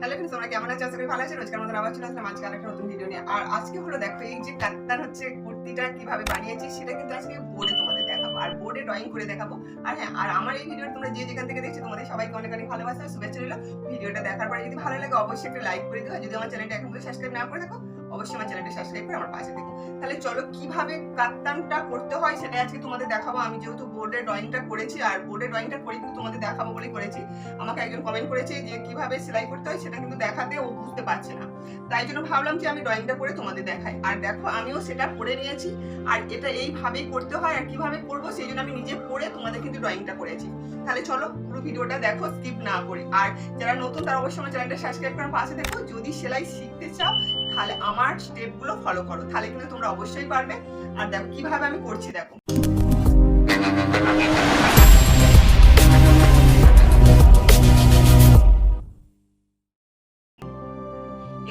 Hello তোমরা কেমন আছো? ভালো আছো। রোজকার আবার চলে আসলাম আজকে নতুন ভিডিও নিয়ে। আর আজকে হলো দেখো, এই যে কাত্তার হচ্ছে কুর্তিটা কীভাবে বানিয়েছি, সেটা কিন্তু আজকে বোর্ডে তোমাদের দেখাবো। আর বোর্ডে ড্রয়িং করে দেখাবো। আর হ্যাঁ আর আমার এই ভিডিও তোমরা যে যেখান থেকে দেখছ, তোমাদের সবাইকে অনেক অনেক ভালোবাসা শুভেচ্ছা রইল। ভিডিওটা দেখার পরে যদি ভালো লাগে, অবশ্যই একটা লাইক করে দিও। যদি আমার চ্যানেলটা এখন সাবস্ক্রাইব না করে থাকো অবশ্যই আমার চ্যানেলটা সাবস্ক্রাইব করে আমার পাশে থেকো। তাহলে চলো, কীভাবে কাত্তানটা করতে হয় সেটা আজকে তোমাদের দেখাবো। আমি যেহেতু বোর্ডে ড্রয়িংটা করেছি, আর বোর্ডে ড্রয়িংটা করে কিন্তু তোমাদের দেখাবো বলে করেছি। আমাকে একজন কমেন্ট করেছে যে, কীভাবে সেলাই করতে হয় সেটা কিন্তু দেখাতে ও বুঝতে পারছে না। তাই জন্য ভাবলাম যে, আমি ড্রয়িংটা করে তোমাদের দেখাই। আর দেখো, আমিও সেটা করে নিয়েছি। আর এটা এইভাবেই করতে হয় আর কীভাবে করব সেই জন্য আমি নিজে পড়ে তোমাদের কিন্তু ড্রয়িংটা করেছি। তাহলে চলো, পুরো ভিডিওটা দেখো স্কিপ না করে। আর যারা নতুন তারা অবশ্যই আমার চ্যানেলটা সাবস্ক্রাইব করে পাশে দেখো যদি সেলাই শিখতে চাও তাহলে আমার স্টেপগুলো ফলো করো। তাহলে কিন্তু তোমরা অবশ্যই পারবে। আর দেখো, কীভাবে আমি করছি দেখো।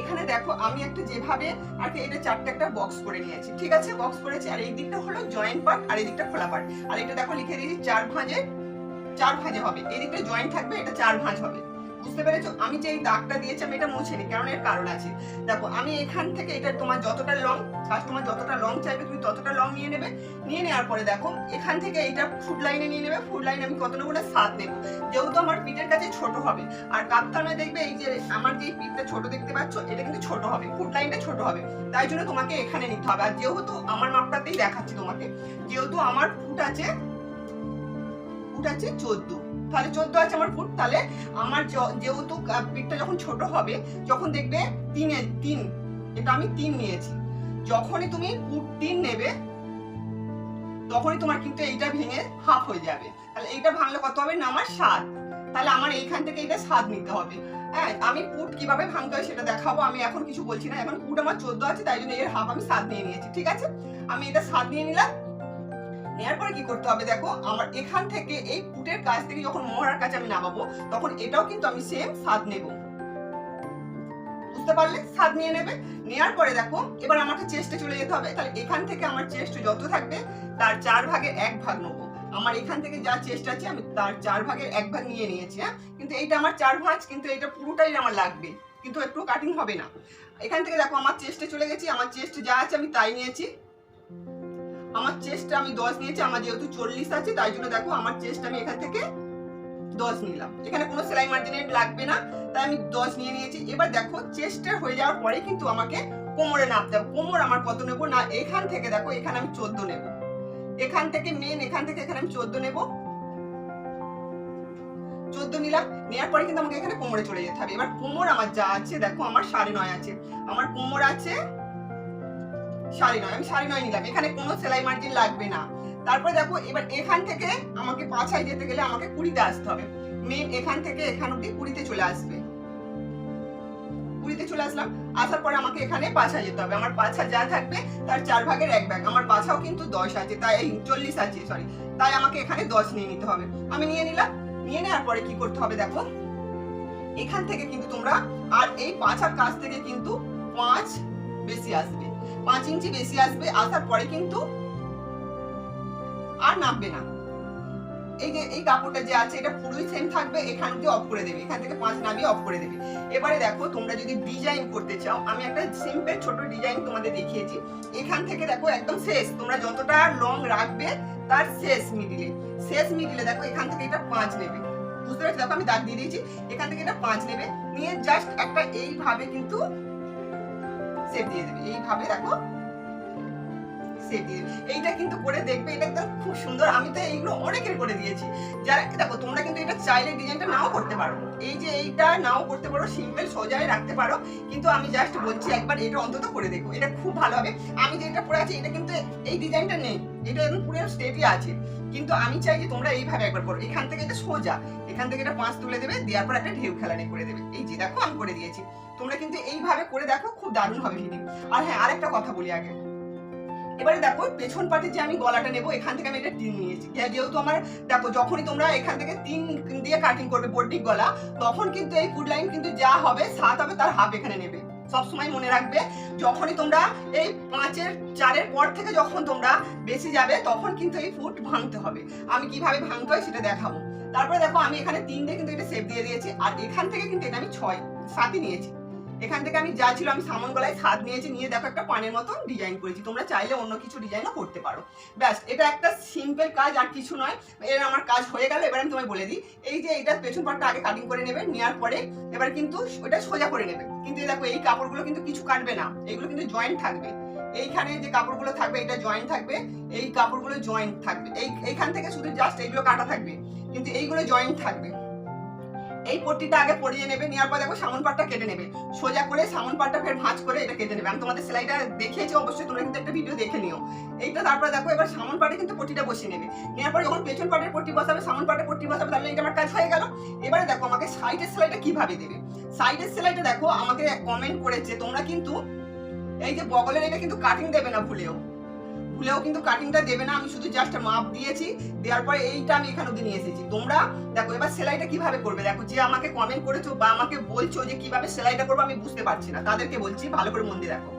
এখানে দেখো, আমি একটা যেভাবে আর কি এটা চারটে একটা বক্স করে নিয়েছি। ঠিক আছে? বক্স করেছি। আর এই দিকটা হলো জয়েন্ট পার্ট আর এই দিকটা খোলা পার্ট আর এটা দেখো, লিখে দিয়েছি, চার ভাঁজে চার ভাঁজে হবে। এই দিকটা জয়েন্ট থাকবে, এটা চার ভাঁজ হবে। বুঝতে পেরেছ? আমি যে এই দাগটা দিয়েছি, আমি এটা মুছে নিই কারণ এর কারণ আছে। দেখো, আমি এখান থেকে এটা তোমার যতটা লং কাস্টমার যতটা লং চাইবে, তুমি ততটা লং নিয়ে নেবে। নিয়ে নেওয়ার পরে দেখো, এখান থেকে এইটা ফুড লাইনে নিয়ে নেবে ফুড লাইনে আমি কত নেব না সাত নেব যেহেতু আমার পিঠের কাছে ছোট হবে, আর কাপ্তানে দেখবে এই যে আমার যে পিঠটা ছোট দেখতে পাচ্ছ, এটা কিন্তু ছোট হবে ফুড লাইনটা ছোট হবে। তাই জন্য তোমাকে এখানে নিতে হবে। আর যেহেতু আমার মাপটাতেই দেখাচ্ছি তোমাকে, যেহেতু আমার ফুট আছে ফুট আছে চোদ্দ। তাহলে চোদ্দ আছে আমার ফুট তাহলে আমার যেহেতু পিঠটা যখন ছোট হবে, যখন দেখবে তিনে, তিন, এটা আমি তিন নিয়েছি। যখনই তুমি ফুট তিন নেবে, তখনই তোমার কিন্তু এইটা ভেঙে হাফ হয়ে যাবে। তাহলে এইটা ভাঙলে কত হবে? না, আমার সাত। তাহলে আমার এইখান থেকে এটা সাত নিতে হবে। হ্যাঁ আমি পুট কীভাবে ভাঙতে হয় সেটা দেখাবো। আমি এখন কিছু বলছি না। এখন পুট আমার চোদ্দ আছে, তাই জন্য এর হাফ আমি সাত নিয়ে নিয়েছি। ঠিক আছে? আমি এটা সাত নিয়ে নিলাম। নেওয়ার পরে কি করতে হবে দেখো, আমার এখান থেকে এই পুটের কাছ থেকে যখন মোহরার কাছে আমি নামাবো, তখন এটাও কিন্তু আমি সেম সাত নেব। বুঝতে পারলে? সাত নিয়ে নেবে। নেওয়ার পরে দেখো, এবার আমাকে চেস্টে চলে যেতে হবে। তাহলে এখান থেকে আমার চেস্ট যত থাকবে, তার চার ভাগের এক ভাগ নেব। আমার এখান থেকে যা চেস্ট আছে, আমি তার চার ভাগের এক ভাগ নিয়ে নিয়েছি হ্যাঁ? কিন্তু এইটা আমার চার ভাঁজ, কিন্তু এটা পুরোটাই আমার লাগবে। কিন্তু একটু কাটিং হবে না। এখান থেকে দেখো, আমার চেস্টে চলে গেছি। আমার চেস্ট যা আছে আমি তাই নিয়েছি। আমার চেস্ট আমি দশ নিয়েছি, আমার যেহেতু চল্লিশ আছে, তাই জন্য দেখো আমার চেস্ট আমি এখান থেকে দশ নিলাম। এখানে কোনো সেলাই মার্জিনেট লাগবে না, তাই আমি দশ নিয়ে নিয়েছি। এবার দেখো চেস্টের হয়ে যাওয়ার পরে কিন্তু আমাকে কোমরে নামতে হবে। কোমর আমার কত নেব? না, এখান থেকে দেখো, এখানে আমি চোদ্দ নেব। এখান থেকে মেন এখান থেকে এখানে আমি চোদ্দ নেব। চোদ্দ নিলাম নেওয়ার পরে কিন্তু আমাকে এখানে কোমরে চলে যেতে হবে। এবার কোমর আমার যা আছে, দেখো আমার সাড়ে নয় আছে। আমার কোমর আছে সাড়ে নয়, আমি সাড়ে নয় নিলাম এখানে কোনো সেলাই মার্জিন লাগবে না। তারপরে দেখো, এবার এখান থেকে আমাকে পাছায় যেতে গেলে আমাকে কুড়িতে আসতে হবে। মেন এখান থেকে এখান অব্দি কুড়িতে চলে আসবে। কুড়িতে চলে আসলাম, আসার পরে আমাকে এখানে পাছা যেতে হবে। আমার পাছা যা থাকবে, তার চার ভাগের এক ভাগ আমার পাছাও কিন্তু দশ আছে, তাই চল্লিশ আছে সরি তাই আমাকে এখানে দশ নিয়ে নিতে হবে। আমি নিয়ে নিলাম, নিয়ে নেওয়ার পরে কি করতে হবে দেখো? এখান থেকে কিন্তু তোমরা আর এই পাছার কাছ থেকে কিন্তু পাঁচ বেশি আসবে। পাঁচ ইঞ্চি বেশি আসবে, আসার পরে কিন্তু আর নামবে না। এই যে, এই কাপড়টা যে আছে, এটা পুরোই সেম থাকবে, এখান থেকে অফ করে দেবে, এখান থেকে পাঁচ নামিয়ে অফ করে দেবে। এবারে দেখো, তোমরা যদি ডিজাইন করতে চাও, আমি একটা সিম্পল ছোট ডিজাইন তোমাদের দেখিয়েছি। এখান থেকে দেখো, একদম শেষ। তোমরা যতটা লং রাখবে, তার শেষ মিডিলে শেষ মিডিলে দেখো, এখান থেকে এটা পাঁচ নেবে। বুঝতে পারছি? দেখো, আমি দাগ দিয়ে দিয়েছি। এখান থেকে এটা পাঁচ নেবে। নিয়ে জাস্ট একটা এইভাবে কিন্তু সেপ দিয়ে দেবে। এইভাবে দেখো সেপ দিয়ে দেবে। এইটা কিন্তু করে দেখবে, এটা একদম খুব সুন্দর। আমি তো এইগুলো অনেকের করে দিয়েছি। যারা, দেখো, তোমরা কিন্তু এটা চাইলে ডিজাইনটা নাও করতে পারো। এই যে এইটা নাও করতে পারো, সিম্পল সোজাই রাখতে পারো। কিন্তু আমি জাস্ট বলছি একবার, এটা অন্তত করে দেখো। এটা খুব ভালো হবে। আমি যেটা পরে আছি, এটা কিন্তু এই ডিজাইনটা নেই। এটা একদম পুরো স্টেটই আছে। কিন্তু আমি চাই যে তোমরা এইভাবে একবার করো। এখান থেকে এটা সোজা। এখান থেকে এটা পাঁচ তুলে দেবে, দেওয়ার পর একটা ঢেউ খেলানি করে দেবে। এই যে দেখো, আমি করে দিয়েছি। তোমরা কিন্তু এইভাবে করে দেখো, খুব দারুণ হবে ফিটিং আর হ্যাঁ আরেকটা কথা বলি আগে। এবারে দেখো, পেছন পাটে যে আমি গলাটা নেব, এখান থেকে আমি এটা তিন নিয়েছি যেহেতু আমার, দেখো, যখনই তোমরা এখান থেকে তিন দিয়ে কাটিং করবে বডি গলা, তখন কিন্তু এই ফুড লাইন কিন্তু যা হবে, সাত হবে, তার হাফ এখানে নেবে। সবসময় মনে রাখবে, যখনই তোমরা এই পাঁচের, চারের পর থেকে যখন তোমরা বেশি যাবে, তখন কিন্তু এই ফুট ভাঙতে হবে। আমি কীভাবে ভাঙতে হয় সেটা দেখাবো। তারপরে দেখো, আমি এখানে তিন দিয়ে কিন্তু এটা সেপ দিয়ে দিয়েছি, আর এখান থেকে কিন্তু এটা আমি ছয় সাথে নিয়েছি। এখান থেকে আমি যা ছিল আমি সামন গলায় সাত নিয়েছি, নিয়ে দেখো একটা পানের মতন ডিজাইন করেছি। তোমরা চাইলে অন্য কিছু ডিজাইনও করতে পারো। ব্যাস, এটা একটা সিম্পল কাজ, আর কিছু নয়। এর আমার কাজ হয়ে গেল, এবার আমি তোমায় বলে দিই। এই যে এটা পেছন পাটটা আগে কাটিং করে নেবে নেওয়ার পরে এবার কিন্তু ওটা সোজা করে নেবে। কিন্তু দেখো, এই কাপড়গুলো কিন্তু কিছু কাটবে না। এগুলো কিন্তু জয়েন্ট থাকবে। এইখানে যে কাপড়গুলো থাকবে, এটা জয়েন্ট থাকবে। এই কাপড়গুলো জয়েন্ট থাকবে। এই, এইখান থেকে শুধু জাস্ট এইগুলো কাটা থাকবে। কিন্তু এইগুলো জয়েন্ট থাকবে। এই পট্টিটা আগে পরিয়ে নেবে, নেওয়ার পর দেখো সামন পাটটা কেটে নেবে। সোজা করে সামন পাটটা ফের ভাঁজ করে এটা কেটে নেবে। আমি তোমাদের সেলাইটা দেখিয়েছি, অবশ্যই তোমরা কিন্তু একটা ভিডিও দেখে নিও। এইটা তারপরে দেখো, এবার সামন পাটে কিন্তু পট্টিটা বসিয়ে নেবে। নেওয়ার পর যখন পেছন পাটের পট্টি বসাবে, সামন পাটে পট্টি বসাবে, তাহলে এটা আমার কাজ হয়ে গেল। এবারে দেখো আমাকে সাইডের সেলাইটা কীভাবে দেবে? সাইডের সেলাইটা দেখো, আমাকে কমেন্ট করেছে, তোমরা কিন্তু এই যে বগলের এটা কিন্তু কাটিং দেবে না ভুলেও। ভুলেও কিন্তু কাটিংটা দেবে না। আমি শুধু জাস্ট মাপ দিয়েছি। দেওয়ার পরে এইটা আমি এখানে নিয়ে এসেছি। তোমরা দেখো, এবার সেলাইটা কীভাবে করবে? দেখো, যে আমাকে কমেন্ট করেছ বা আমাকে বলছো যে কীভাবে সেলাইটা করব, আমি বুঝতে পারছি না। তাদেরকে বলছি, ভালো করে মন দিয়ে দেখো।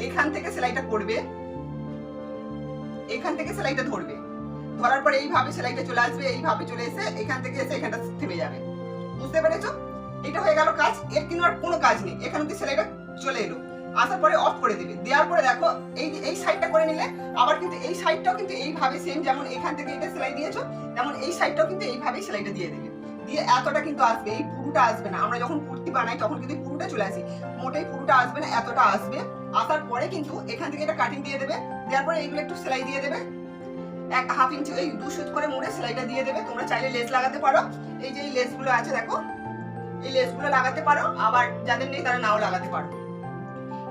এইখান থেকে সেলাইটা করবে। এখান থেকে সেলাইটা ধরবে। ধরার পরে এইভাবে সেলাইটা চলে আসবে, এইভাবে চলে এসে এখান থেকে এসে এখানটা থেমে যাবে। বুঝতে পেরেছ? এটা হয়ে গেল কাজ। এর কিন্তু আর কোনো কাজ নেই। এখান অব্দি সেলাইটা চলে এলো। আসার পরে অফ করে দিবে। দেওয়ার পরে দেখো, এই এই সাইডটা করে নিলে, আবার কিন্তু এই সাইডটাও কিন্তু এইভাবে সেম যেমন এখান থেকে এটা সেলাই দিয়েছ, তেমন এই সাইডটাও কিন্তু এইভাবেই সেলাইটা দিয়ে দেবে। দিয়ে এতটা কিন্তু আসবে, এই পুরোটা আসবে না। আমরা যখন কুর্তি বানাই, তখন কিন্তু পুরোটা চলে আসি। মোটেই পুরোটা আসবে না, এতটা আসবে। আসার পরে কিন্তু এখান থেকে এটা কাটিং দিয়ে দেবে। দেওয়ার পরে এইগুলো একটু সেলাই দিয়ে দেবে। এক হাফ ইঞ্চি এই দু সুত করে মুড়ে সেলাইটা দিয়ে দেবে। তোমরা চাইলে লেস লাগাতে পারো। এই যে, এই লেসগুলো আছে, দেখো। এই লেসগুলো লাগাতে পারো। আবার যাদের নেই, তারা নাও লাগাতে পারো।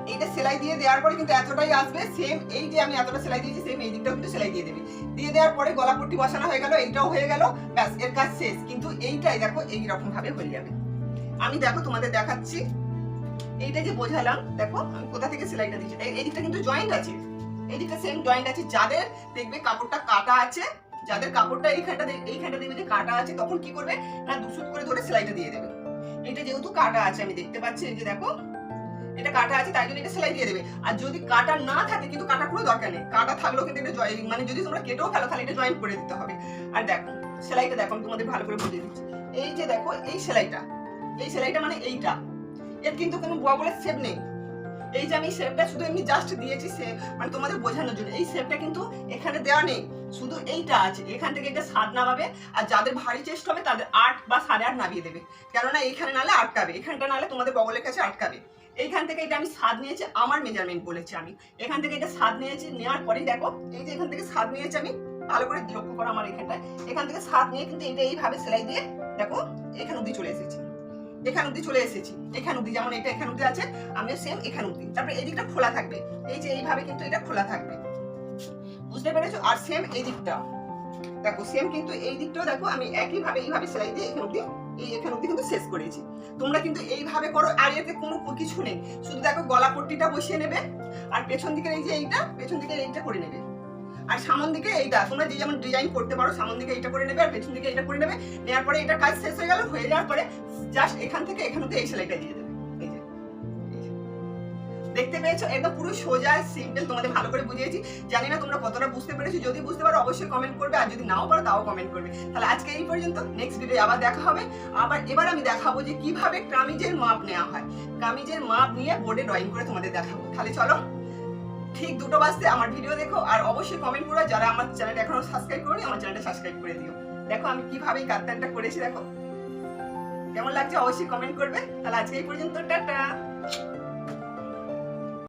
এইটা সেলাই দিয়ে দেওয়ার পরে কিন্তু এতটাই আসবে সেম এই যে আমি এতটা সেলাই দিয়েছি সেম এই দিকটাও কিন্তু সেলাই দিয়ে দেবে। দিয়ে দেওয়ার পরে গলা পট্টি বসানো হয়ে গেল, এইটাও হয়ে গেল, ব্যাস, এর কাজ শেষ। কিন্তু এইটাই দেখো এই রকম ভাবে হয়ে যাবে। আমি দেখো তোমাদের দেখাচ্ছি, এইটা যে বোঝালাম, দেখো, আমি কোথা থেকে সেলাইটা দিচ্ছি এই- দিকটা কিন্তু জয়েন্ট আছে। এই দিকটা সেম জয়েন্ট আছে, যাদের দেখবে কাপড়টা কাটা আছে, যাদের কাপড়টা এইখানটা এইখানটা দেখবে যে কাটা আছে, তখন কি করবে? না দুসুত করে ধরে সেলাইটা দিয়ে দেবে। এটা যেহেতু কাটা আছে, আমি দেখতে পাচ্ছি, এই যে দেখো এটা কাটা আছে, তাই জন্য এটা সেলাই দিয়ে দেবে। আর যদি কাটা না থাকে, কিন্তু কাটা কোনো দরকার নেই। কাটা থাকলেও কিন্তু এটা জয় মানে যদি তোমরা কেটেও ফেলো, তাহলে এটা জয়েন করে দিতে হবে। আর দেখো, সেলাইটা দেখো, আমি তোমাদের ভালো করে বুঝিয়ে দিচ্ছি। এই যে দেখো, এই সেলাইটা এই সেলাইটা মানে এইটা। এর কিন্তু কোনো বগলের শেপ নেই। এই যে আমি শেপটা শুধু এমনি জাস্ট দিয়েছি সে মানে তোমাদের বোঝানোর জন্য। এই শেপটা কিন্তু এখানে দেওয়া নেই। শুধু এইটা আছে। এখান থেকে এটা সাত নামাবে, আর যাদের ভারী চেষ্ট হবে, তাদের আট বা সাড়ে আট নামিয়ে দেবে। কেননা এইখানে নালে আটকাবে। এখানটা নালে তোমাদের বগলের কাছে আটকাবে। এইখান থেকে এটা আমি স্বাদ নিয়েছি, আমার মেজারমেন্ট বলেছি আমি। এখান থেকে এটা স্বাদ নিয়েছি, নেওয়ার পরেই দেখো, এই যে এখান থেকে স্বাদ নিয়েছি আমি, ভালো করে লক্ষ্য করো আমার এখানটায়। এখান থেকে স্বাদ নিয়ে কিন্তু এটা এইভাবে সেলাই দিয়ে দেখো, এখান অব্দি চলে এসেছি। এখান অব্দি চলে এসেছি। এখান অব্দি, যেমন এটা এখান অব্দি আছে, আমিও সেম এখান অব্দি। তারপরে এই দিকটা খোলা থাকবে। এই যে এইভাবে কিন্তু এটা খোলা থাকবে। বুঝতে পেরেছ? আর সেম এই দিকটা। দেখো সেম কিন্তু এই দিকটাও দেখো, আমি একইভাবে, এইভাবে সেলাই দিয়ে এখান অব্দি, এই এখান অব্দি শেষ করেছি। তোমরা কিন্তু এইভাবে করো, আর এতে কোনো কিছু নেই। শুধু দেখো গলা পট্টিটা বসিয়ে নেবে, আর পেছন দিকে এই যে এইটা, পেছন দিকে এইটা করে নেবে। আর সামন দিকে এইটা, তোমরা যে যেমন ডিজাইন করতে পারো, সামন দিকে এইটা করে নেবে, আর পেছন দিকে এইটা করে নেবে। নেওয়ার পরে এটা কাজ শেষ হয়ে গেল, হয়ে যাওয়ার পরে জাস্ট এখান থেকে এখান থেকে এই সেলাইটা দিয়ে দেবে। দেখতে পেয়েছ? একদম পুরো সোজা সিম্পল তোমাদের ভালো করে বুঝিয়েছি। জানি না তোমরা কতটা বুঝতে পেরেছ, যদি বুঝতে পারো অবশ্যই কমেন্ট করবে, আর যদি নাও পারো তাও কমেন্ট করবে। তাহলে আজকে এই পর্যন্ত নেক্সট ভিডিও আবার দেখা হবে। আবার এবার আমি দেখাবো যে কীভাবে কামিজের মাপ নেওয়া হয়। কামিজের মাপ নিয়ে বোর্ডে ড্রয়িং করে তোমাদের দেখাবো। তাহলে চলো, ঠিক দুটো বাজতে আমার ভিডিও দেখো, আর অবশ্যই কমেন্ট করো যারা আমার চ্যানেল এখনও সাবস্ক্রাইব করোনি, আমার চ্যানেলটা সাবস্ক্রাইব করে দিও। দেখো আমি কীভাবে এই কাতানটা করেছি, দেখো। কেমন লাগছে অবশ্যই কমেন্ট করবে। তাহলে আজকে এই পর্যন্ত, টাটা!